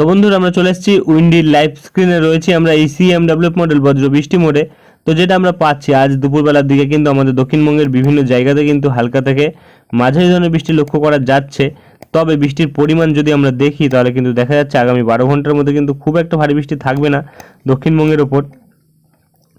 তো বন্ধুরা, আমরা চলে এসেছি উইন্ডির লাইভ স্ক্রিনে। রয়েছি আমরা এই সিএমডাব্লিউ মডেল বজ্র বৃষ্টি মোডে। তো যেটা আমরা পাচ্ছি আজ দুপুরবেলার দিকে কিন্তু আমাদের দক্ষিণবঙ্গের বিভিন্ন জায়গাতে কিন্তু হালকা থেকে মাঝারি ধরনের বৃষ্টি লক্ষ্য করা যাচ্ছে। তবে বৃষ্টির পরিমাণ যদি আমরা দেখি, তাহলে কিন্তু দেখা যাচ্ছে আগামী বারো ঘণ্টার মধ্যে কিন্তু খুব একটা ভারী বৃষ্টি থাকবে না দক্ষিণবঙ্গের ওপর।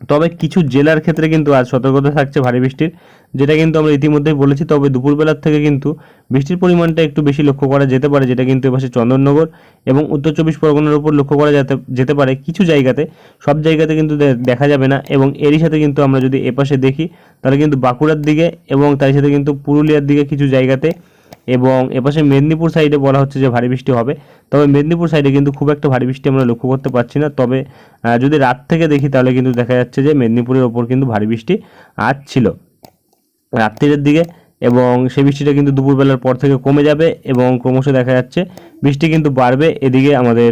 তবে কিছু জেলার ক্ষেত্রে কিন্তু আজ সতর্কতা থাকছে ভারী বৃষ্টির, যেটা কিন্তু আমরা ইতিমধ্যেই বলেছি। তবে দুপুরবেলার থেকে কিন্তু বৃষ্টির পরিমাণটা একটু বেশি লক্ষ্য করা যেতে পারে, যেটা কিন্তু এপাশে চন্দননগর এবং উত্তর চব্বিশ পরগনার উপর লক্ষ্য করা যেতে যেতে পারে কিছু জায়গাতে। সব জায়গাতে কিন্তু দেখা যাবে না এবং এরই সাথে কিন্তু আমরা যদি এপাশে দেখি, তাহলে কিন্তু বাঁকুড়ার দিকে এবং তার সাথে কিন্তু পুরুলিয়ার দিকে কিছু জায়গাতে এবং এপাশে মেদিনীপুর সাইডে বলা হচ্ছে যে ভারী বৃষ্টি হবে। তবে মেদিনীপুর সাইডে কিন্তু খুব একটা ভারী বৃষ্টি আমরা লক্ষ্য করতে পারছি না। তবে যদি রাত থেকে দেখি তাহলে কিন্তু দেখা যাচ্ছে যে মেদিনীপুরের ওপর কিন্তু ভারী বৃষ্টি আজ ছিল। রাত্রির দিকে এবং সেই বৃষ্টিটা কিন্তু দুপুরবেলার পর থেকে কমে যাবে এবং ক্রমশ দেখা যাচ্ছে বৃষ্টি কিন্তু বাড়বে এদিকে আমাদের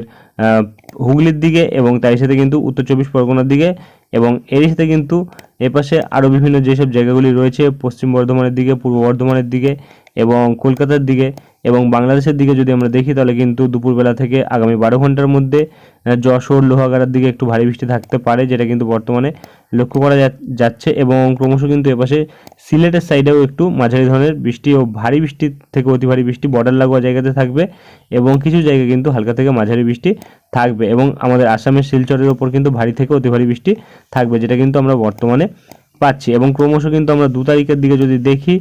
হুগলির দিকে এবং তার সাথে কিন্তু উত্তর চব্বিশ পরগনার দিকে এবং এর সাথে কিন্তু এপাশে আরও বিভিন্ন যেসব জায়গাগুলি রয়েছে, পশ্চিম বর্ধমানের দিকে, পূর্ব বর্ধমানের দিকে এবং কলকাতার দিকে এবং বাংলাদেশের দিকে যদি আমরা দেখি, তাহলে কিন্তু দুপুরবেলা থেকে আগামী বারো ঘণ্টার মধ্যে যশোর, লোহাগাড়ার দিকে একটু ভারী বৃষ্টি থাকতে পারে, যেটা কিন্তু বর্তমানে লক্ষ্য করা যাচ্ছে এবং ক্রমশ কিন্তু এপাশে সিলেটের সাইডেও একটু মাঝারি ধরনের বৃষ্টি ও ভারী বৃষ্টি থেকে অতি ভারী বৃষ্টি বর্ডার লাগোয়া জায়গাতে থাকবে এবং কিছু জায়গায় কিন্তু হালকা থেকে মাঝারি বৃষ্টি থাকবে এবং আমাদের আসামের শিলচরের ওপর কিন্তু ভারী থেকে অতি ভারী বৃষ্টি থাকবে, যেটা কিন্তু আমরা বর্তমানে পাচ্ছি এবং ক্রমশ কিন্তু আমরা দু তারিখের দিকে যদি দেখি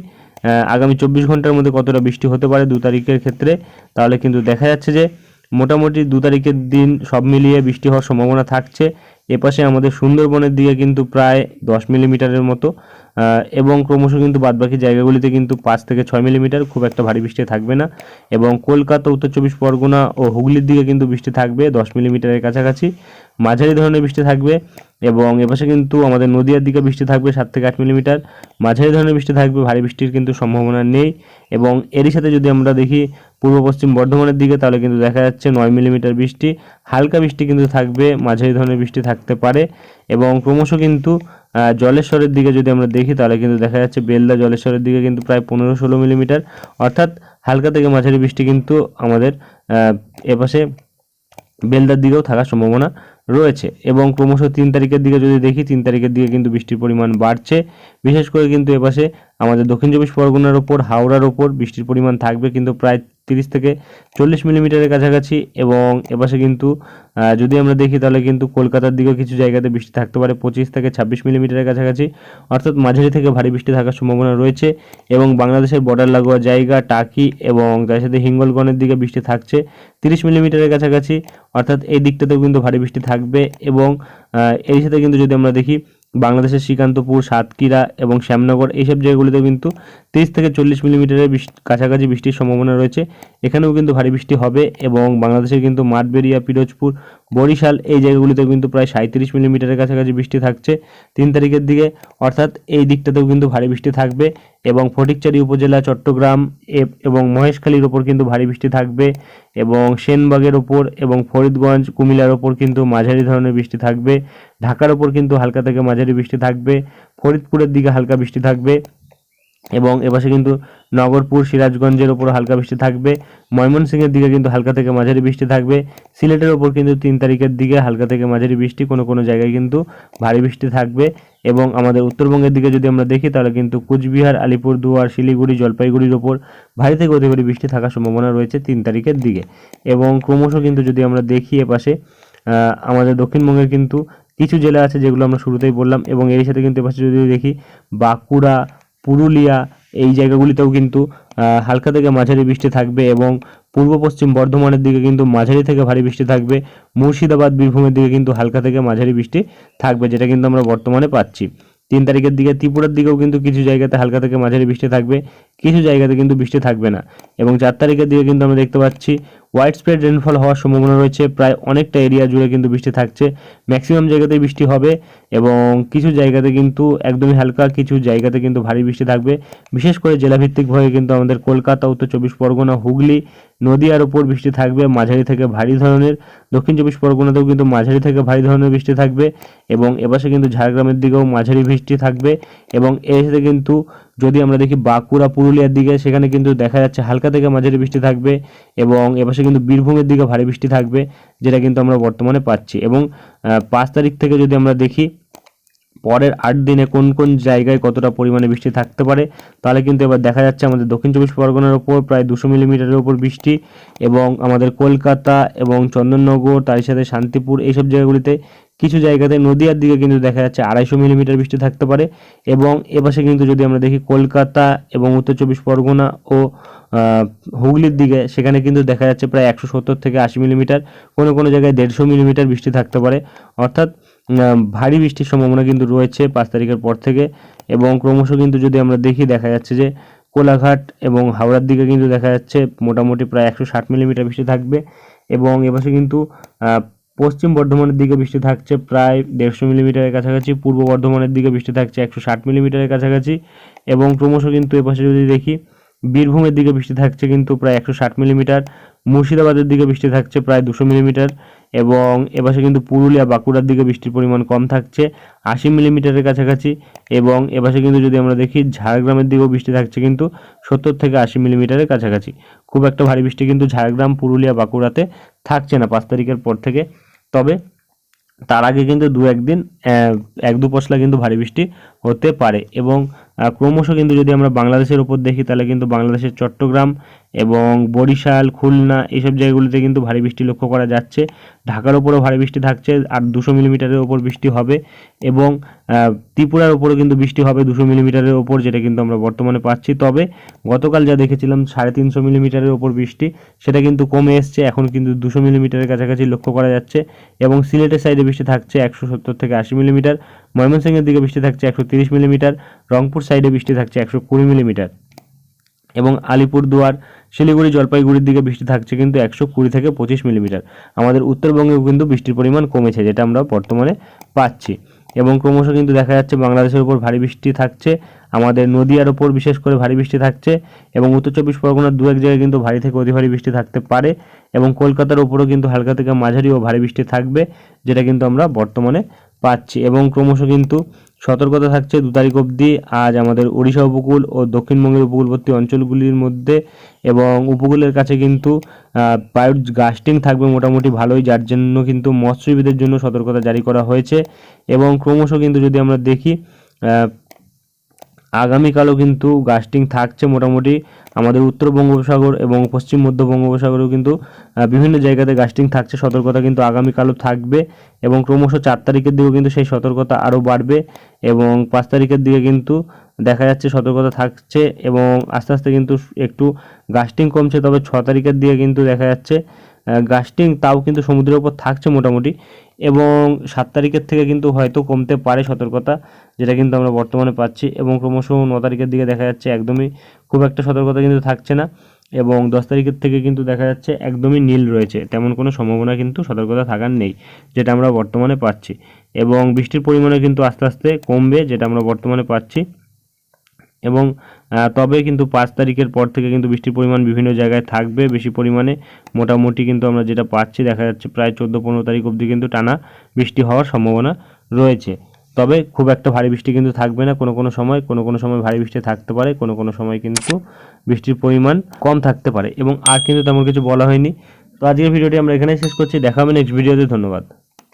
আগামী চব্বিশ ঘণ্টার মধ্যে কতটা বৃষ্টি হতে পারে দু তারিখের ক্ষেত্রে, তাহলে কিন্তু দেখা যাচ্ছে যে মোটামুটি দু তারিখের দিন সব মিলিয়ে বৃষ্টি হওয়ার সম্ভাবনা থাকছে। এপাশে আমাদের সুন্দরবনের দিকে কিন্তু প্রায় দশ মিলিমিটারের মতো। এবং ক্রমশ কিন্তু বাদবাকি জায়গাগুলিতে কিন্তু পাঁচ থেকে ছয় মিলিমিটার খুব একটা ভারী বৃষ্টি থাকবে না। এবং কলকাতা, উত্তর চব্বিশ পরগনা ও হুগলির দিকে কিন্তু বৃষ্টি থাকবে দশ মিলিমিটারের কাছাকাছি। মাঝারি ধরনের বৃষ্টি থাকবে এবং এপাশে কিন্তু আমাদের নদীয়ার দিকে বৃষ্টি থাকবে সাত থেকে আট মিলিমিটার। মাঝারি ধরনের বৃষ্টি থাকবে, ভারী বৃষ্টির কিন্তু সম্ভাবনা নেই এবং এরই সাথে যদি আমরা দেখি পূর্ব পশ্চিম বর্ধমানের দিকে, তাহলে কিন্তু দেখা যাচ্ছে নয় মিলিমিটার বৃষ্টি। হালকা বৃষ্টি কিন্তু থাকবে, মাঝারি ধরনের বৃষ্টি থাকতে পারে। এবং ক্রমশ কিন্তু জলেশ্বরের দিকে যদি আমরা দেখি, তাহলে কিন্তু দেখা যাচ্ছে বেলদা জলেশ্বরের দিকে কিন্তু প্রায় পনেরো ষোলো মিলিমিটার। অর্থাৎ হালকা থেকে মাঝারি বৃষ্টি কিন্তু আমাদের এপাশে বেলদার দিকেও থাকার সম্ভাবনা রয়েছে। এবং ক্রমশ তিন তারিখের দিকে যদি দেখি, তিন তারিখের দিকে কিন্তু বৃষ্টির পরিমাণ বাড়ছে। বিশেষ করে কিন্তু এপাশে আমাদের দক্ষিণ চব্বিশ পরগনার ওপর, হাওড়ার ওপর বৃষ্টির পরিমাণ থাকবে কিন্তু প্রায় তিরিশ থেকে চল্লিশ মিলিমিটারের কাছাকাছি এবং এপাশে কিন্তু যদি আমরা দেখি তাহলে কিন্তু কলকাতার দিকেও কিছু জায়গাতে বৃষ্টি থাকতে পারে পঁচিশ থেকে ছাব্বিশ মিলিমিটারের কাছাকাছি। অর্থাৎ মাঝারি থেকে ভারী বৃষ্টি থাকার সম্ভাবনা রয়েছে এবং বাংলাদেশের বর্ডার লাগোয়া জায়গা, টাকি এবং তার সাথে হিঙ্গলগঞ্জের দিকে বৃষ্টি থাকছে তিরিশ মিলিমিটারের কাছাকাছি। অর্থাৎ এই দিকটাতেও কিন্তু ভারী বৃষ্টি থাকবে এবং এর সাথে কিন্তু যদি আমরা দেখি বাংলাদেশের শ্রীকান্তপুর, সাতক্ষীরা এবং শ্যামনগর, এইসব জায়গাগুলিতেও কিন্তু তেইশ থেকে চল্লিশ মিলিমিটারের কাছাকাছি বৃষ্টির সম্ভাবনা রয়েছে। এখানেও কিন্তু ভারী বৃষ্টি হবে এবং বাংলাদেশের কিন্তু মাঠবেরিয়া পিরোজপুর বরিশাল, এই জায়গাগুলিতেও কিন্তু প্রায় সাঁত্রিশ মিলিমিটারের কাছাকাছি বৃষ্টি থাকছে। তিন তারিখের দিকে, অর্থাৎ এই দিকটাতেও কিন্তু ভারী বৃষ্টি থাকবে এবং ফটিকচারি উপজেলা, চট্টগ্রাম এবং মহেশখালীর ওপর কিন্তু ভারী বৃষ্টি থাকবে এবং সেনবাগের ওপর এবং ফরিদগঞ্জ, কুমিল্লার ওপর কিন্তু মাঝারি ধরনের বৃষ্টি থাকবে। ঢাকার ওপর কিন্তু হালকা থেকে মাঝারি বৃষ্টি থাকবে। ফরিদপুরের দিকে হালকা বৃষ্টি থাকবে। এবং এপাশে কিন্তু নগরপুর, সিরাজগঞ্জের ওপর হালকা বৃষ্টি থাকবে। ময়মনসিংহের দিকে কিন্তু হালকা থেকে মাঝারি বৃষ্টি থাকবে। সিলেটের ওপর কিন্তু তিন তারিখের দিকে হালকা থেকে মাঝারি বৃষ্টি কোনো কোনো জায়গায় কিন্তু ভারী বৃষ্টি থাকবে। এবং আমাদের উত্তরবঙ্গের দিকে যদি আমরা দেখি, তাহলে কিন্তু কুচবিহার, আলিপুরদুয়ার, শিলিগুড়ি, জলপাইগুড়ির ওপর ভারী থেকে অতি ভারী বৃষ্টি থাকার সম্ভাবনা রয়েছে তিন তারিখের দিকে। এবং ক্রমশ কিন্তু যদি আমরা দেখি এপাশে আমাদের দক্ষিণবঙ্গের কিন্তু কিছু জেলা আছে যেগুলো আমরা শুরুতেই বললাম। এবং এর সাথে কিন্তু এপাশে যদি দেখি, বাঁকুড়া পুরুলিয়া, এই জায়গাগুলিতেও কিন্তু হালকা থেকে মাঝারি বৃষ্টি থাকবে এবং পূর্ব পশ্চিম বর্ধমানের দিকে কিন্তু মাঝারি থেকে ভারী বৃষ্টি থাকবে। মুর্শিদাবাদ, বীরভূমের দিকে কিন্তু হালকা থেকে মাঝারি বৃষ্টি থাকবে, যেটা কিন্তু আমরা বর্তমানে পাচ্ছি। তিন তারিখের দিকে ত্রিপুরার দিকেও কিন্তু কিছু জায়গাতে হালকা থেকে মাঝারি বৃষ্টি থাকবে। কিছু জায়গাতে কিন্তু বৃষ্টি থাকবে না। এবং চার তারিখের দিকে কিন্তু আমরা দেখতে পাচ্ছি হোয়াইট স্প্রেড রেনফল হওয়ার সম্ভাবনা রয়েছে। প্রায় অনেকটা এরিয়া জুড়ে কিন্তু বৃষ্টি থাকছে। ম্যাক্সিমাম জায়গাতেই বৃষ্টি হবে এবং কিছু জায়গাতে কিন্তু একদমই হালকা কিছু জায়গাতে কিন্তু ভারী বৃষ্টি থাকবে। বিশেষ করে জেলাভিত্তিকভাবে কিন্তু আমাদের কলকাতা, উত্তর চব্বিশ পরগনা, হুগলি, নদীয়ার ওপর বৃষ্টি থাকবে, মাঝারি থেকে ভারী ধরনের। দক্ষিণ চব্বিশ পরগনাতেও কিন্তু মাঝারি থেকে ভারী ধরনের বৃষ্টি থাকবে এবং এপাশে কিন্তু ঝাড়গ্রামের দিকেও মাঝারি বৃষ্টি থাকবে এবং এর সাথে কিন্তু যদি আমরা দেখি বাঁকুড়া, পুরুলিয়ার দিকে, সেখানে কিন্তু দেখা যাচ্ছে হালকা থেকে মাঝারি বৃষ্টি থাকবে এবং এপাশে কিন্তু বীরভূমের দিকে ভারী বৃষ্টি থাকবে, যেটা কিন্তু আমরা বর্তমানে পাচ্ছি। এবং পাঁচ তারিখ থেকে যদি আমরা দেখি, পরের আট দিনে কোন কোন জায়গায় কতটা পরিমাণে বৃষ্টি থাকতে পারে, তাহলে কিন্তু এবার দেখা যাচ্ছে আমাদের দক্ষিণ চব্বিশ পরগনার ওপর প্রায় দুশো মিলিমিটারের ওপর বৃষ্টি এবং আমাদের কলকাতা এবং চন্দননগর তার সাথে শান্তিপুর, এইসব জায়গাগুলিতে কিছু জায়গাতে নদীয়ার দিকে কিন্তু দেখা যাচ্ছে আড়াইশো মিলিমিটার বৃষ্টি থাকতে পারে এবং এপাশে কিন্তু যদি আমরা দেখি কলকাতা এবং উত্তর চব্বিশ পরগনা ও হুগলির দিকে, সেখানে কিন্তু দেখা যাচ্ছে প্রায় একশো সত্তর থেকে আশি মিলিমিটার, কোনো কোনো জায়গায় দেড়শো মিলিমিটার বৃষ্টি থাকতে পারে। অর্থাৎ ভারী বৃষ্টির সম্ভাবনা কিন্তু রয়েছে পাঁচ তারিখের পর থেকে এবং ক্রমশ কিন্তু যদি আমরা দেখি, দেখা যাচ্ছে যে কোলাঘাট এবং হাওড়ার দিকে কিন্তু দেখা যাচ্ছে মোটামুটি প্রায় একশো ষাট মিলিমিটার বৃষ্টি থাকবে এবং এপাশে কিন্তু পশ্চিম বর্ধমানের দিকে বৃষ্টি থাকছে প্রায় দেড়শো মিলিমিটারের কাছাকাছি, পূর্ব বর্ধমানের দিকে বৃষ্টি থাকছে একশো ষাট মিলিমিটারের কাছাকাছি এবং ক্রমশ কিন্তু এপাশে যদি দেখি, বীরভূমের দিকে বৃষ্টি থাকছে কিন্তু প্রায় একশো ষাট মিলিমিটার, মুর্শিদাবাদের দিকে বৃষ্টি থাকছে প্রায় দুশো মিলিমিটার এবং এপাশে কিন্তু পুরুলিয়া, বাঁকুড়ার দিকে বৃষ্টির পরিমাণ কম থাকছে, আশি মিলিমিটারের কাছাকাছি এবং এপাশে কিন্তু যদি আমরা দেখি, ঝাড়গ্রামের দিকেও বৃষ্টি থাকছে কিন্তু সত্তর থেকে আশি মিলিমিটারের কাছাকাছি। খুব একটা ভারী বৃষ্টি কিন্তু ঝাড়গ্রাম, পুরুলিয়া, বাঁকুড়াতে থাকছে না পাঁচ তারিখের পর থেকে। তবে তার আগে কিন্তু দু একদিন এক দু পশলা কিন্তু ভারী বৃষ্টি হতে পারে। এবং ক্রমশ কিন্তু যদি আমরা বাংলাদেশের উপর দেখি, তাহলে কিন্তু বাংলাদেশের চট্টগ্রাম এবং বরিশাল, খুলনা এইসব জায়গাগুলিতে কিন্তু ভারী বৃষ্টি লক্ষ্য করা যাচ্ছে। ঢাকার ওপরও ভারী বৃষ্টি থাকছে, আর দুশো মিলিমিটারের ওপর বৃষ্টি হবে। এবং ত্রিপুরার ওপরও কিন্তু বৃষ্টি হবে দুশো মিলিমিটারের ওপর যেটা কিন্তু আমরা বর্তমানে পাচ্ছি। তবে, গতকাল যা দেখেছিলাম, সাড়ে তিনশো মিলিমিটারের ওপর বৃষ্টি, সেটা কিন্তু কমে এসছে। এখন কিন্তু দুশো মিলিমিটারের কাছাকাছি লক্ষ্য করা যাচ্ছে। এবং সিলেটের সাইডে বৃষ্টি থাকছে একশো সত্তর থেকে আশি মিলিমিটার। ময়মনসিংহের দিকে বৃষ্টি থাকছে একশো তিরিশ মিলিমিটার, রংপুর সাইডে বৃষ্টি থাকছে একশো কুড়ি মিলিমিটার এবং আলিপুরদুয়ার, শিলিগুড়ি, জলপাইগুড়ির দিকে বৃষ্টি থাকছে কিন্তু একশো কুড়ি থেকে পঁচিশ মিলিমিটার। আমাদের উত্তরবঙ্গেও কিন্তু বৃষ্টির পরিমাণ কমেছে, যেটা আমরা বর্তমানে পাচ্ছি। এবং ক্রমশ কিন্তু দেখা যাচ্ছে বাংলাদেশের উপর ভারী বৃষ্টি থাকছে, আমাদের নদীয়ার ওপর বিশেষ করে ভারী বৃষ্টি থাকছে এবং উত্তর চব্বিশ পরগনার দু এক জায়গায় কিন্তু ভারী থেকে অতি ভারী বৃষ্টি থাকতে পারে এবং কলকাতার ওপরও কিন্তু হালকা থেকে মাঝারি ও ভারী বৃষ্টি থাকবে, যেটা কিন্তু আমরা বর্তমানে পাচ্ছি এবং ক্রমশ কিন্তু সতর্কতা থাকছে দু তারিখ অবধি। আজ আমাদের ওড়িশা উপকূল ও দক্ষিণবঙ্গের উপকূলবর্তী অঞ্চলগুলির মধ্যে এবং উপকূলের কাছে কিন্তু বায়ুর গাস্টিং থাকবে মোটামুটি ভালোই, যার জন্য কিন্তু মৎস্যজীবীদের জন্য সতর্কতা জারি করা হয়েছে। এবং ক্রমশ কিন্তু যদি আমরা দেখি আগামীকালও কিন্তু গাস্টিং থাকছে মোটামুটি। আমাদের উত্তর বঙ্গোপসাগর এবং পশ্চিম মধ্য বঙ্গোপসাগরেও কিন্তু বিভিন্ন জায়গাতে গাস্টিং থাকছে, সতর্কতা কিন্তু আগামীকালও থাকবে এবং ক্রমশ চার তারিখের দিকেও কিন্তু সেই সতর্কতা আরও বাড়বে এবং পাঁচ তারিখের দিকে কিন্তু দেখা যাচ্ছে সতর্কতা থাকছে এবং আস্তে আস্তে কিন্তু একটু গাস্টিং কমছে, তবে ছ তারিখের দিকে কিন্তু দেখা যাচ্ছে গাস্টিং তাও কিন্তু সমুদ্রের উপর থাকছে মোটামুটি। এবং সাত তারিখের থেকে কিন্তু হয়তো কমতে পারে সতর্কতা, যেটা কিন্তু আমরা বর্তমানে পাচ্ছি। এবং ক্রমশ ন তারিখের দিকে দেখা যাচ্ছে একদমই খুব একটা সতর্কতা কিন্তু থাকছে না। এবং দশ তারিখের থেকে কিন্তু দেখা যাচ্ছে একদমই নীল রয়েছে। তেমন কোনো সম্ভাবনা কিন্তু সতর্কতা থাকার নেই, যেটা আমরা বর্তমানে পাচ্ছি। এবং বৃষ্টির পরিমাণও কিন্তু আস্তে আস্তে কমবে, যেটা আমরা বর্তমানে পাচ্ছি। এবং তবে কিন্তু পাঁচ তারিখের পর থেকে কিন্তু বৃষ্টির পরিমাণ বিভিন্ন জায়গায় থাকবে, বেশি পরিমাণে। মোটামুটি কিন্তু আমরা যেটা পাচ্ছি, দেখা যাচ্ছে প্রায় চোদ্দ পনেরো তারিখ অবধি কিন্তু টানা বৃষ্টি হওয়ার সম্ভাবনা রয়েছে। তবে খুব একটা ভারী বৃষ্টি কিন্তু থাকবে না কোনো কোনো সময়। কোনো কোনো সময় ভারী বৃষ্টি থাকতে পারে, কোনো কোনো সময় কিন্তু বৃষ্টির পরিমাণ কম থাকতে পারে। এবং আর কিন্তু তেমন কিছু বলা হয়নি। তো আজকের ভিডিওটি আমরা এখানেই শেষ করছি। দেখা নেক্সট ভিডিওতে ধন্যবাদ।